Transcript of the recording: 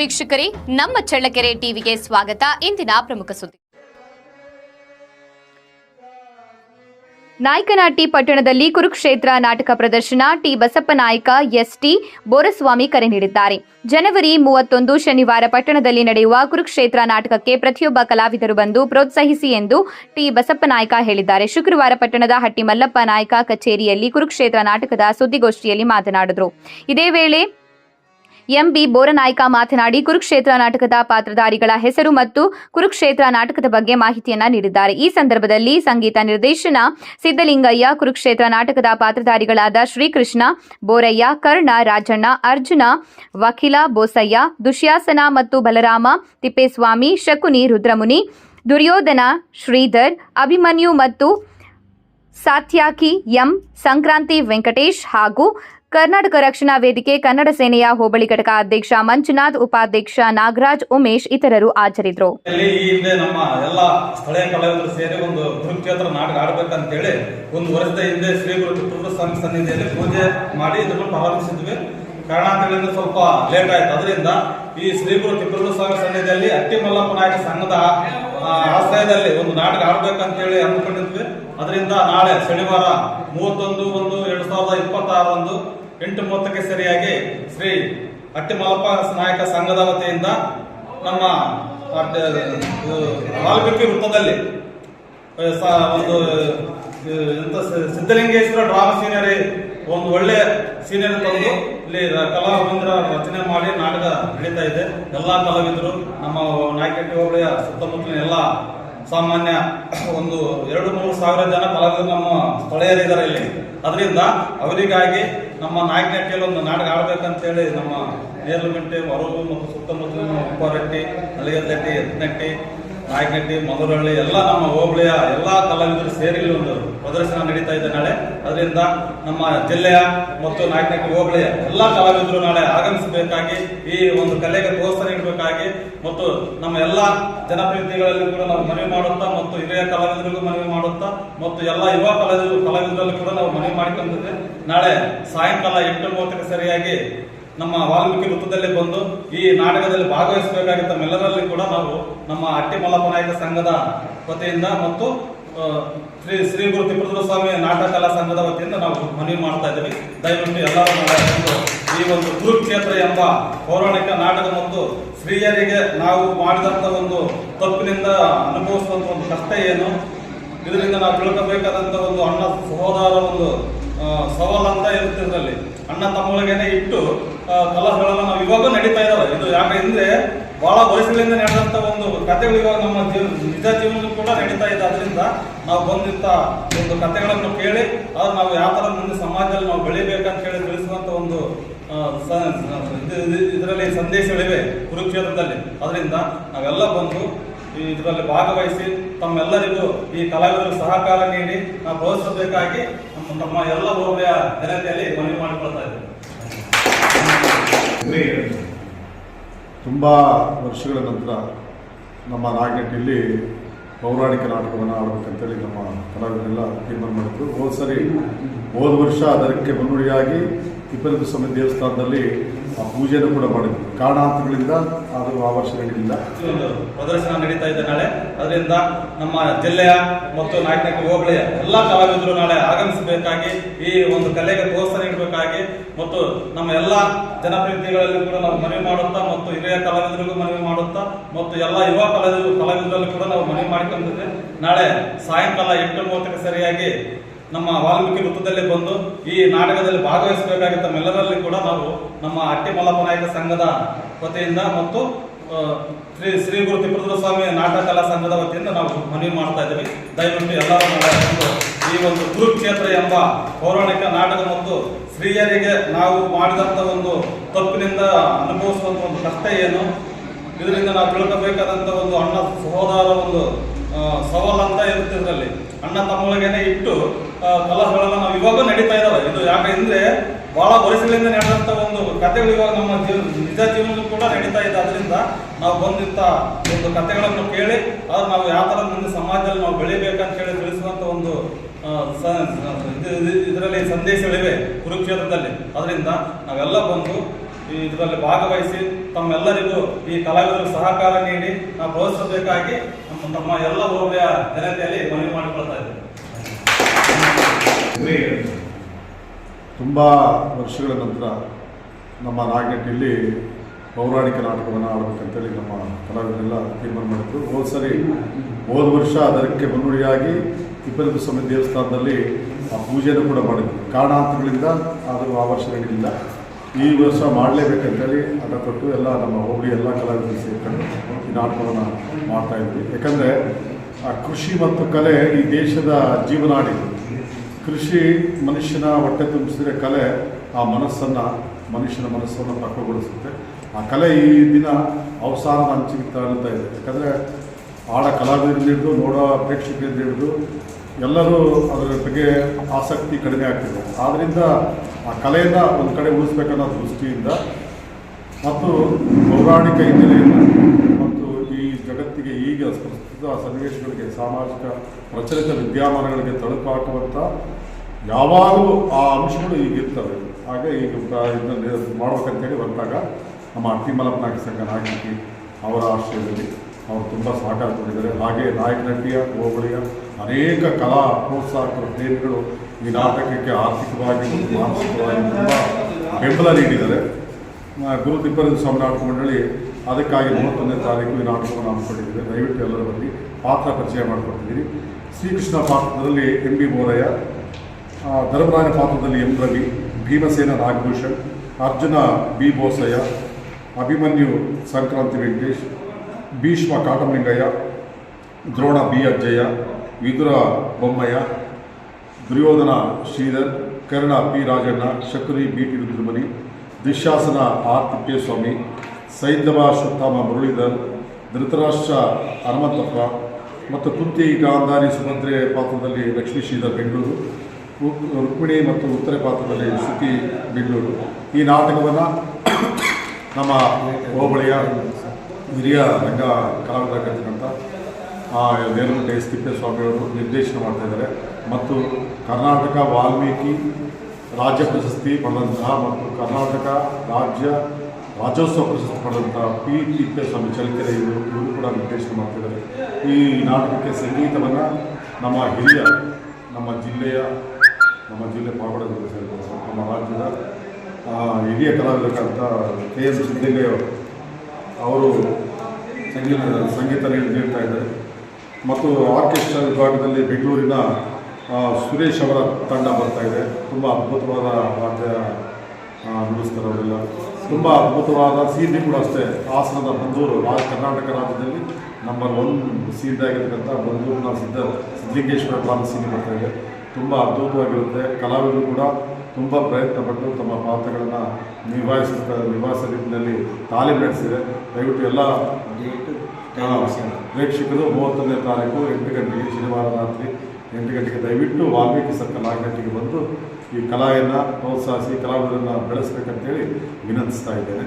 ವೀಕ್ಷಕರೇ, ನಮ್ಮ ಚಳ್ಳಕೆರೆ ಟಿವಿಗೆ ಸ್ವಾಗತ. ಇಂದಿನ ಪ್ರಮುಖ ಸುದ್ದಿ. ನಾಯಕನಹಟ್ಟಿ ಪಟ್ಟಣದಲ್ಲಿ ಕುರುಕ್ಷೇತ್ರ ನಾಟಕ ಪ್ರದರ್ಶನ, ಟಿ ಬಸಪ್ಪ ನಾಯಕ, ಎಸ್ಟಿ ಬೋರಸ್ವಾಮಿ ಕರೆ ನೀಡಿದ್ದಾರೆ. ಜನವರಿ ಮೂವತ್ತೊಂದು ಶನಿವಾರ ಪಟ್ಟಣದಲ್ಲಿ ನಡೆಯುವ ಕುರುಕ್ಷೇತ್ರ ನಾಟಕಕ್ಕೆ ಪ್ರತಿಯೊಬ್ಬ ಕಲಾವಿದರು ಬಂದು ಪ್ರೋತ್ಸಾಹಿಸಿ ಎಂದು ಟಿ ಬಸಪ್ಪ ನಾಯಕ ಹೇಳಿದ್ದಾರೆ. ಶುಕ್ರವಾರ ಪಟ್ಟಣದ ಹಟ್ಟಿ ಮಲ್ಲಪ್ಪ ನಾಯಕ ಕಚೇರಿಯಲ್ಲಿ ಕುರುಕ್ಷೇತ್ರ ನಾಟಕದ ಸುದ್ದಿಗೋಷ್ಠಿಯಲ್ಲಿ ಮಾತನಾಡಿದರು. ಇದೇ ವೇಳೆ ಎಂಬಿ ಬೋರನಾಯ್ಕ ಮಾತನಾಡಿ, ಕುರುಕ್ಷೇತ್ರ ನಾಟಕದ ಪಾತ್ರಧಾರಿಗಳ ಹೆಸರು ಮತ್ತು ಕುರುಕ್ಷೇತ್ರ ನಾಟಕದ ಬಗ್ಗೆ ಮಾಹಿತಿಯನ್ನ ನೀಡಿದ್ದಾರೆ. ಈ ಸಂದರ್ಭದಲ್ಲಿ ಸಂಗೀತ ನಿರ್ದೇಶನ ಸಿದ್ದಲಿಂಗಯ್ಯ ಕುರುಕ್ಷೇತ್ರ ನಾಟಕದ ಪಾತ್ರಧಾರಿಗಳಾದ ಶ್ರೀಕೃಷ್ಣ ಬೋರಯ್ಯ, ಕರ್ಣ ರಾಜಣ್ಣ, ಅರ್ಜುನ ವಕೀಲ ಬೋಸಯ್ಯ ದುಶ್ಯಾಸನ ಮತ್ತು ಬಲರಾಮ ತಿಪ್ಪೇಸ್ವಾಮಿ, ಶಕುನಿ ರುದ್ರಮುನಿ, ದುರ್ಯೋಧನ ಶ್ರೀಧರ್, ಅಭಿಮನ್ಯು ಮತ್ತು ಸಾತ್ಯಾಕಿ ಎಂ. ಸಂಕ್ರಾಂತಿ ವೆಂಕಟೇಶ್ ಹಾಗೂ ಕರ್ನಾಟಕ ರಕ್ಷಣಾ ವೇದಿಕೆ ಕನ್ನಡ ಸೇನೆಯ ಹೋಬಳಿ ಘಟಕ ಅಧ್ಯಕ್ಷ ಮಂಜುನಾಥ್, ಉಪಾಧ್ಯಕ್ಷ ನಾಗರಾಜ್, ಉಮೇಶ್ ಇತರರು ಹಾಜರಿದ್ದರು. ಈ ಹಿಂದೆ ನಮ್ಮ ಎಲ್ಲ ಸ್ಥಳೀಯ ಕಲಾವಿದರು ಸೇರಿ ಒಂದು ಕುರುಕ್ಷೇತ್ರ ನಾಟಕ ಆಡ್ಬೇಕಂತೇಳಿ ಒಂದು ವರ್ಷದ ಹಿಂದೆ ಶ್ರೀ ಗುರು ಸ್ವಾಮಿ ಸನ್ನಿಧಿಯಲ್ಲಿ ಪೂಜೆ ಮಾಡಿ ಇದನ್ನು ಪ್ರಾರಂಭಿಸಿದ್ವಿ. ಕಾರಣಾಂತರಗಳಿಂದ ಸ್ವಲ್ಪ ಲೇಟ್ ಆಯ್ತು. ಅದರಿಂದ ಈ ಶ್ರೀ ಗುರು ತಿಪ್ಪೂರು ಸ್ವಾಮಿ ಸನ್ನಿಧಿಯಲ್ಲಿ ಅಟ್ಟಿ ಮಲ್ಲಪ್ಪ ನಾಯಕ ಸಂಘದ ಆಶ್ರಯದಲ್ಲಿ ಒಂದು ನಾಟಕ ಆಡ್ಬೇಕಂತೇಳಿ ಅಂದ್ಕೊಂಡಿದ್ವಿ. ಅದರಿಂದ ನಾಳೆ ಶನಿವಾರ ಮೂವತ್ತೊಂದು ಒಂದು ಎರಡ್ ಸಾವಿರದ ಇಪ್ಪತ್ತಾರರಂದು ಎಂಟು ಮೂವತ್ತಕ್ಕೆ ಸರಿಯಾಗಿ ಶ್ರೀ ಅಟ್ಟಿ ಮಲ್ಲಪ್ಪ ನಾಯಕ ಸಂಘದ ವತಿಯಿಂದ ನಮ್ಮ ವಾಲ್ಮೀಕಿ ವೃತ್ತದಲ್ಲಿ ಒಂದು ಸಿದ್ಧಲಿಂಗೇಶ್ವರ ಡ್ರಾಮಾ ಸೀನರಿ ಒಂದು ಒಳ್ಳೆ ಸೀನಿಯರ್ ತಂದು ಇಲ್ಲಿ ಕಲಾ ಮಂದಿರ ರಚನೆ ಮಾಡಿ ನಾಟಕ ನಡೀತಾ ಇದೆ. ಎಲ್ಲಾ ಕಲಾವಿದರು, ನಮ್ಮ ನಾಯಕಟ್ಟಿ ಹೋಬಳಿಯ ಸುತ್ತಮುತ್ತಲಿನ ಎಲ್ಲ ಸಾಮಾನ್ಯ ಒಂದು ಎರಡು ಮೂರು ಸಾವಿರ ಜನ ಕಲಾವಿದರು ನಮ್ಮ ಸ್ಥಳೀಯರಿದ್ದಾರೆ ಇಲ್ಲಿ. ಅದರಿಂದ ಅವರಿಗಾಗಿ ನಮ್ಮ ನಾಯಕನಹಟ್ಟಿಯಲ್ಲಿ ಒಂದು ನಾಟಕ ಆಡ್ಬೇಕಂತೇಳಿ ನಮ್ಮ ನೇರ್ಲುಗಂಟೆ ಮರೂರು ಮತ್ತು ಸುತ್ತಮುತ್ತಲಿನ ಉಪ್ಪಾರಟ್ಟಿ, ನಲಿಗದ್ದಟ್ಟಿ ಎತ್ನಟ್ಟಿ ನಾಯಕನಹಟ್ಟಿ ಮಧುರಹಳ್ಳಿ, ಎಲ್ಲ ನಮ್ಮ ಹೋಬಳಿಯ ಎಲ್ಲ ಕಲಾವಿದರು ಸೇರಿ ಒಂದು ಪ್ರದರ್ಶನ ನಡೀತಾ ಇದೆ ನಾಳೆ. ಅದರಿಂದ ನಮ್ಮ ಜಿಲ್ಲೆಯ ಮತ್ತು ನಾಯಕನಟ್ಟಿ ಹೋಬಳಿಯ ಎಲ್ಲ ಕಲಾವಿದರು ನಾಳೆ ಆಗಮಿಸಬೇಕಾಗಿ, ಈ ಒಂದು ಕಲೆಗೆ ಪ್ರೋತ್ಸಾಹ ನೀಡಬೇಕಾಗಿ ಮತ್ತು ನಮ್ಮ ಎಲ್ಲ ಜನಪ್ರತಿನಿಧಿಗಳಲ್ಲಿ ಕೂಡ ನಾವು ಮನವಿ ಮಾಡುತ್ತಾ ಮತ್ತು ಹಿರಿಯ ಕಲಾವಿದರಿಗೂ ಮನವಿ ಮಾಡುತ್ತಾ ಮತ್ತು ಎಲ್ಲ ಯುವ ಕಲಾವಿದರು, ಕಲಾವಿದರಲ್ಲಿ ಕೂಡ ನಾವು ಮನವಿ ಮಾಡಿಕೊಂಡಿದ್ದೆ ನಾಳೆ ಸಾಯಂಕಾಲ ಎಂಟು ಮೂವತ್ತಕ್ಕೆ ಸರಿಯಾಗಿ ನಮ್ಮ ವಾಲ್ಮೀಕಿ ವೃತ್ತದಲ್ಲಿ ಬಂದು ಈ ನಾಟಕದಲ್ಲಿ ಭಾಗವಹಿಸಬೇಕಾಗಿ ತಮ್ಮೆಲ್ಲರಲ್ಲಿ ಕೂಡ ನಾವು ನಮ್ಮ ಅಟ್ಟಿ ಮಲ್ಲಪ್ಪ ನಾಯಕ ಸಂಘದ ವತಿಯಿಂದ ಮತ್ತು ಶ್ರೀ ಶ್ರೀ ಗುರು ಸ್ವಾಮಿ ನಾಟಕ ಕಲಾ ಸಂಘದ ವತಿಯಿಂದ ನಾವು ಮನವಿ ಮಾಡ್ತಾ ಇದ್ದೀವಿ. ದಯವಿಟ್ಟು ಎಲ್ಲರೂ ಈ ಒಂದು ಕುರುಕ್ಷೇತ್ರ ಎಂಬ ಪೌರಾಣಿಕ ನಾಟಕ ಮತ್ತು ಸ್ತ್ರೀಯರಿಗೆ ನಾವು ಮಾಡಿದಂಥ ಒಂದು ತಪ್ಪಿನಿಂದ ಅನುಭವಿಸುವಂತ ಒಂದು ಕಷ್ಟ ಏನು? ಇದರಿಂದ ನಾವು ತಿಳ್ಕೋಬೇಕಾದಂಥ ಒಂದು ಅಣ್ಣ ಸಹೋದರ ಒಂದು ಸವಾಲು ಸವಾಲ್ ಅಂತ ಇರುತ್ತೆ ಇದರಲ್ಲಿ. ಅಣ್ಣ ತಮ್ಮೊಳಗೇನೆ ಇಟ್ಟು ಕಲಹಗಳೆಲ್ಲ ನಾವು ಇವಾಗೂ ನಡೀತಾ ಇದಾವೆ. ಇದು ಯಾಕಂದ್ರೆ ಬಹಳ ವರ್ಷಗಳಿಂದ ನಡೆದಂತ ಒಂದು ಕಥೆಗಳು ಇವಾಗ ನಮ್ಮ ಜೀವ ನಿಜ ಜೀವನ ಕೂಡ ನಡೀತಾ ಇದೆ. ಅದರಿಂದ ನಾವು ಬಂದಿದ್ದ ಒಂದು ಕಥೆಗಳನ್ನು ಕೇಳಿ, ಆದ್ರೆ ನಾವು ಯಾವ ತರ ಮುಂದೆ ಸಮಾಜದಲ್ಲಿ ನಾವು ಬೆಳಿಬೇಕಂತ ಹೇಳಿ ತಿಳಿಸುವಂತ ಒಂದು ಇದರಲ್ಲಿ ಸಂದೇಶಗಳಿವೆ ಕುರುಕ್ಷೇತ್ರದಲ್ಲಿ. ಅದರಿಂದ ನಾವೆಲ್ಲ ಬಂದು ಇದರಲ್ಲಿ ಭಾಗವಹಿಸಿ ತಮ್ಮೆಲ್ಲರಿಗೂ ಈ ಕಲಾವಿದರು ಸಹಕಾರ ನೀಡಿ ನಾವು ಪ್ರೋತ್ಸಾಹಿಸಬೇಕಾಗಿ ನಮ್ಮ ತಮ್ಮ ಎಲ್ಲ ಹೋಬಳಿಯ ಜನತೆಯಲ್ಲಿ ಮನವಿ ಮಾಡಿಕೊಳ್ತಾ ಇದ್ದೇವೆ. ತುಂಬ ವರ್ಷಗಳ ನಂತರ ನಮ್ಮ ನಾಗನಟ್ಟಿಯಲ್ಲಿ ಪೌರಾಣಿಕ ನಾಟಕವನ್ನು ಆಡಬೇಕಂತೇಳಿ ನಮ್ಮ ಕಲಾವಿದರೆಲ್ಲ ತೀರ್ಮಾನ ಮಾಡಿದ್ರು. ಹೋದ ಸರಿ, ಹೋದ ವರ್ಷ ಅದಕ್ಕೆ ಮುನ್ನುಡಿಯಾಗಿ ತಿಪ್ಪರದು ಸ್ವಾಮಿ ದೇವಸ್ಥಾನದಲ್ಲಿ ಆ ಪೂಜೆಯನ್ನು ಕೂಡ ಮಾಡಿದ್ರು. ಕಾರಣಾಂತರಗಳಿಂದ ಅದು ಆ ವರ್ಷ ಪ್ರದರ್ಶನ ನಡೀತಾ ಇದೆ ನಾಳೆ. ಅದರಿಂದ ನಮ್ಮ ಜಿಲ್ಲೆಯ ಮತ್ತು ನಾಯಕನಹಟ್ಟಿ ಹೋಬಳಿಯ ಎಲ್ಲ ಕಲಾವಿದರು ನಾಳೆ ಆಗಮಿಸಬೇಕಾಗಿ, ಈ ಒಂದು ಕಲೆಗೆ ಪ್ರೋತ್ಸಾಹ ನೀಡಬೇಕಾಗಿ ಮತ್ತು ನಮ್ಮ ಎಲ್ಲ ಜನಪ್ರತಿನಿಧಿಗಳಲ್ಲಿ ಕೂಡ ನಾವು ಮನವಿ ಮಾಡುತ್ತಾ ಮತ್ತು ಹಿರಿಯ ಕಲಾವಿದರಿಗೂ ಮನವಿ ಮಾಡುತ್ತಾ ಮತ್ತು ಎಲ್ಲ ಯುವ ಕಲಾವಿದರು ಕಲಾವಿದರಲ್ಲೂ ಕೂಡ ನಾವು ಮನವಿ ಮಾಡಿಕೊಂಡಿದ್ದೆ ನಾಳೆ ಸಾಯಂಕಾಲ ಎಂಟು ಮೂವತ್ತಕ್ಕೆ ಸರಿಯಾಗಿ ನಮ್ಮ ವಾಲ್ಮೀಕಿ ವೃತ್ತದಲ್ಲಿ ಬಂದು ಈ ನಾಟಕದಲ್ಲಿ ಭಾಗವಹಿಸಬೇಕಾಗಿ ತಮ್ಮೆಲ್ಲರಲ್ಲಿ ಕೂಡ ನಾವು ನಮ್ಮ ಅಟ್ಟಿ ಮಲ್ಲಪ್ಪ ನಾಯಕ ಸಂಘದ ವತಿಯಿಂದ ಮತ್ತು ಶ್ರೀ ಶ್ರೀ ಗುರು ತಿಪ್ಪೂರ ಸ್ವಾಮಿ ನಾಟಕ ಕಲಾ ಸಂಘದ ವತಿಯಿಂದ ನಾವು ಮನವಿ ಮಾಡ್ತಾ ಇದ್ದೀವಿ. ದಯವಿಟ್ಟು ಎಲ್ಲರೂ ಈ ಒಂದು ಕುರುಕ್ಷೇತ್ರ ಎಂಬ ಪೌರಾಣಿಕ ನಾಟಕ ಮತ್ತು ಸ್ತ್ರೀಯರಿಗೆ ನಾವು ಮಾಡಿದಂಥ ಒಂದು ತಪ್ಪಿನಿಂದ ಅನುಭವಿಸುವಂಥ ಒಂದು ಕಷ್ಟ ಏನು? ಇದರಿಂದ ನಾವು ತಿಳ್ಕೋಬೇಕಾದಂಥ ಒಂದು ಅಣ್ಣ ಸಹೋದರ ಒಂದು ಸವಾಲ್ ಅಂತ ಇರುತ್ತೆ ಇದರಲ್ಲಿ. ಅಣ್ಣ ತಮ್ಮೊಳಗೇನೆ ಇಟ್ಟು ಕಲಹಗಳನ್ನು ನಾವು ಇವಾಗ ನಡೀತಾ ಇದಾವೆ. ಇದು ಯಾಕಂದ್ರೆ ಬಹಳ ವರ್ಷಗಳಿಂದ ನಡೆದಂತ ಒಂದು ಕಥೆಗಳು ಇವಾಗ ನಮ್ಮ ಜೀವ, ನಿಜ ಜೀವನ ಕೂಡ ನಡೀತಾ ಇದೆ. ಅದರಿಂದ ನಾವು ಬಂದಿದ್ದ ಒಂದು ಕಥೆಗಳನ್ನು ಕೇಳಿ, ಆದ್ರೆ ನಾವು ಯಾವ ಥರ ಮುಂದೆ ಸಮಾಜದಲ್ಲಿ ನಾವು ಬೆಳಿಬೇಕಂತ ಹೇಳಿ ತಿಳಿಸುವಂತ ಒಂದು ಇದು- ಇದು- ಇದರಲ್ಲಿ ಸಂದೇಶಗಳಿವೆ ಕುರುಕ್ಷೇತ್ರದಲ್ಲಿ. ಅದರಿಂದ ನಾವೆಲ್ಲ ಬಂದು ಈ ಇದರಲ್ಲಿ ಭಾಗವಹಿಸಿ ತಮ್ಮೆಲ್ಲರಿಗೂ ಈ ಕಲಾವಿದರಿಗೆ ಸಹಕಾರ ನೀಡಿ, ನಾವು ಪ್ರೋತ್ಸಾಹಿಸಬೇಕಾಗಿ ನಮ್ಮ ಎಲ್ಲ ಹೋಬಳಿಯ ಜನತೆಯಲ್ಲಿ ಮನವಿ ಮಾಡಿಕೊಳ್ತಾ ಇದ್ದೇವೆ ತುಂಬ ವರ್ಷಗಳ ನಂತರ ನಮ್ಮ ನಾಗನಟ್ಟಿಯಲ್ಲಿ ಪೌರಾಣಿಕ ನಾಟಕವನ್ನು ಆಡಬೇಕಂತೇಳಿ ನಮ್ಮ ಕಲಾವಿದರೆಲ್ಲ ತೀರ್ಮಾನ ಮಾಡಿದ್ರು. ಹೋದ ಸರಿ ಹೋದ ವರ್ಷ ಅದಕ್ಕೆ ಮುನ್ನುಡಿಯಾಗಿ ತಿಪ್ಪರದ ಸ್ವಾಮಿ ದೇವಸ್ಥಾನದಲ್ಲಿ ಆ ಪೂಜೆಯನ್ನು ಕೂಡ ಮಾಡಿದ್ವಿ ಕಾರಣಾಂತರಗಳಿಂದ ಅದು ಆ ವರ್ಷ ಈ ವರ್ಷ ಮಾಡಲೇಬೇಕಂತೇಳಿ ಹಠ ಕೊಟ್ಟು ಎಲ್ಲ ನಮ್ಮ ಹೋಗಿ ಎಲ್ಲ ಕಲಾವಿದರು ಸೇರ್ಕೊಂಡು ನಾಟಕವನ್ನು ಮಾಡ್ತಾ ಇದ್ವಿ. ಯಾಕಂದರೆ, ಆ ಕೃಷಿ ಮತ್ತು ಕಲೆ ಈ ದೇಶದ ಜೀವನಾಡಿ ಕೃಷಿ ಮನುಷ್ಯನ ಹೊಟ್ಟೆ ತುಂಬಿಸಿದ್ರೆ ಕಲೆ ಆ ಮನಸ್ಸನ್ನು, ಮನುಷ್ಯನ ಮನಸ್ಸನ್ನು ಪಕ್ವಗೊಳಿಸುತ್ತೆ ಆ ಕಲೆ ಈ ದಿನ ಅವಸಾನದ ಅಂಚಿಗೆ ತಗೊಳ್ತಾ ಇದೆ. ಯಾಕಂದರೆ ಆಡ ಕಲಾವಿದರಿಂದ ಹಿಡಿದು, ನೋಡೋ ಪ್ರೇಕ್ಷಕರಿಂದ ಹಿಡಿದು, ಎಲ್ಲರೂ ಅದರ ಬಗ್ಗೆ ಆಸಕ್ತಿ ಕಡಿಮೆ ಆಗ್ತಿದೆ. ಆದ್ದರಿಂದ ಆ ಕಲೆಯನ್ನು ಒಂದು ಕಡೆ ಉಳಿಸ್ಬೇಕನ್ನೋ ದೃಷ್ಟಿಯಿಂದ ಮತ್ತು ಪೌರಾಣಿಕ ಜಗತ್ತಿಗೆ ಈಗ ಪ್ರಸ್ತುತ ಸನ್ನಿವೇಶಗಳಿಗೆ ಸಾಮಾಜಿಕ ಪ್ರಚಲಿತ ವಿದ್ಯಮಾನಗಳಿಗೆ ತಳುಕು ಹಾಕುವಂಥ ಯಾವಾಗಲೂ ಆ ಅಂಶಗಳು ಈಗಿರ್ತವೆ. ಹಾಗೆ ಈಗ ಇದನ್ನು ಮಾಡ್ಬೇಕಂತೇಳಿ ಬಂದಾಗ ನಮ್ಮ ಅಟ್ಟಿಮಲಪ್ನಾಯಕ ಸಂಘ ನಾಯಕಿ ಅವರ ಆಶ್ರಯದಲ್ಲಿ ಅವರು ತುಂಬ ಸಹಕಾರ ಕೊಟ್ಟಿದ್ದಾರೆ. ಹಾಗೆ ನಾಯಕನಟ್ಟಿಯ ಹೋಬಳಿಯ ಅನೇಕ ಕಲಾ ಪ್ರೋತ್ಸಾಹಕರ ಪ್ರೇಮಿಗಳು ಈ ನಾಟಕಕ್ಕೆ ಆರ್ಥಿಕವಾಗಿ ಮಾನಸಿಕವಾಗಿ ತುಂಬ ಬೆಂಬಲ ನೀಡಿದ್ದಾರೆ. ಗುರು ಸ್ವಾಮಿ ನಾಟಕ ಮಂಡಳಿ ಅದಕ್ಕಾಗಿ ಮೂವತ್ತೊಂದನೇ ತಾರೀಕು ಈ ನಾಟಕವನ್ನು ಹಮ್ಮಿಕೊಂಡಿದ್ದೇವೆ ದಯವಿಟ್ಟು ಎಲ್ಲರ ಪಾತ್ರ ಪರಿಚಯ ಮಾಡಿಕೊಡ್ತಿದ್ದೀನಿ. ಶ್ರೀಕೃಷ್ಣ ಪಾತ್ರದಲ್ಲಿ ಎಂ ಬಿ ಬೋರಯ್ಯ ಧರ್ಮರಾಯನ ಪಾತ್ರದಲ್ಲಿ M Ravi, Bhimasena Nagabhushan Arjuna B Bosayya, Abhimanyu Sankranti Venkatesh, Bhishma Katamalingayya Drona B Ajjayya, Vidura Bommayya, Duryodhana Shridhar, Karna P Rajanna, Shakuni B T Rudramani Dushasana R Tippeswamy Saindhava Ashwatthama Muralidhar Dhritarashtra Hanumanthappa ಮತ್ತು ಕುಂತಿ ಗಾಂಧಾರಿ ಸುಭದ್ರೆ ಪಾತ್ರದಲ್ಲಿ ಲಕ್ಷ್ಮೀ ಶ್ರೀಧರ್ ಬೆಂಗಳೂರು ರುಕ್ಮಿಣಿ ಮತ್ತು ಉತ್ತರ ಪಾತ್ರದಲ್ಲಿ ಸುತಿ ಬೆಂಗಳೂರು. ಈ ನಾಟಕವನ್ನು ನಮ್ಮ ಹೋಬಳಿಯ ಹಿರಿಯ ರಂಗ ಆ ನೇರಗುಂಟೆ ಎಸ್ ತಿಪ್ಪೇಸ್ವಾಮಿಯವರು ನಿರ್ದೇಶನ ಮಾಡ್ತಾಯಿದ್ದಾರೆ ಮತ್ತು ಕರ್ನಾಟಕ ವಾಲ್ಮೀಕಿ ರಾಜ್ಯ ಪ್ರಶಸ್ತಿ ಪಡೆದಂತಹ ಮತ್ತು ಕರ್ನಾಟಕ ರಾಜ್ಯ ರಾಜ್ಯೋತ್ಸವ ಪ್ರಶಸ್ತಿ ಪಡೆದಂತಹ ಪಿ ತಿಪ್ಪೇಸ್ವಾಮಿ ಚಳಿಕೆರೆ ಇವರು ಇವರು ಕೂಡ ನಿರ್ದೇಶನ ಮಾಡ್ತಿದ್ದಾರೆ. ಈ ನಾಟಕಕ್ಕೆ ಸಂಗೀತವನ್ನು ನಮ್ಮ ಹಿರಿಯ, ನಮ್ಮ ಜಿಲ್ಲೆಯ, ನಮ್ಮ ಜಿಲ್ಲೆ ಪಾವಡ ಜಿಲ್ಲೆ ನಮ್ಮ ರಾಜ್ಯದ ಹಿರಿಯ ಕಲಾವಿದರಾದಂಥ ಕೆ ಎಸ್ ಸಿದ್ದಲಿಂಗಯ್ಯ ಅವರು ಸಂಗೀತ ಸಂಗೀತ ನೀಡ್- ನೀಡ್ತಾ ಇದ್ದಾರೆ. ಮತ್ತು ಆರ್ಕೆಸ್ಟ್ರಾ ವಿಭಾಗದಲ್ಲಿ ಬೆಂಗಳೂರಿನ ಸುರೇಶ್ ಅವರ ತಂಡ ಬರ್ತಾ ಇದೆ. ತುಂಬ ಅದ್ಭುತವಾದ ವಾದ್ಯ ನುಡಿಸ್ತಾರೆ ಅವರೆಲ್ಲ. ತುಂಬ ಅದ್ಭುತವಾದ ಸೀರೆ ಕೂಡ ಅಷ್ಟೇ. ಹಾಸನದ ಬಂದೂರು ರಾಜ ಕರ್ನಾಟಕ ರಾಜ್ಯದಲ್ಲಿ ನಂಬರ್ ಒನ್ ಸೀದಾಗಿರ್ತಕ್ಕಂಥ ಬಂದೂರಿನ ಸಿದ್ಧ ಸಿದ್ಧಲಿಂಗೇಶ್ವರ ಪ್ರಾಂತ ಸೀರೆ ಬರ್ತಾ ಇದೆ. ತುಂಬ ಅದ್ಭುತವಾಗಿರುತ್ತೆ. ಕಲಾವಿದರು ಕೂಡ ತುಂಬ ಪ್ರಯತ್ನಪಟ್ಟು ತಮ್ಮ ಪಾತ್ರಗಳನ್ನು ನಿಭಾಯಿಸುತ್ತ ನಿಭಾಯಿಸೋ ನಿಟ್ಟಿನಲ್ಲಿ ತಾಲೀಮು ನಡೆಸಿದೆ ದಯವಿಟ್ಟು ಎಲ್ಲ ಪ್ರೇಕ್ಷಕರು ಮೂವತ್ತೊಂದನೇ ತಾರೀಕು ಎಂಟು ಗಂಟೆಗೆ ಶನಿವಾರ ರಾತ್ರಿ ಎಂಟು ಗಂಟೆಗೆ ದಯವಿಟ್ಟು ವಾಲ್ಮೀಕಿ ಸರ್ಕಲ್ ಗಂಟೆಗೆ ಬಂದು ಈ ಕಲೆಯನ್ನು ಪ್ರೋತ್ಸಾಹಿಸಿ ಕಲಾವಿದರನ್ನು ಬೆಳೆಸ್ಬೇಕಂತೇಳಿ ವಿನಂತಿಸ್ತಾ ಇದ್ದೇನೆ.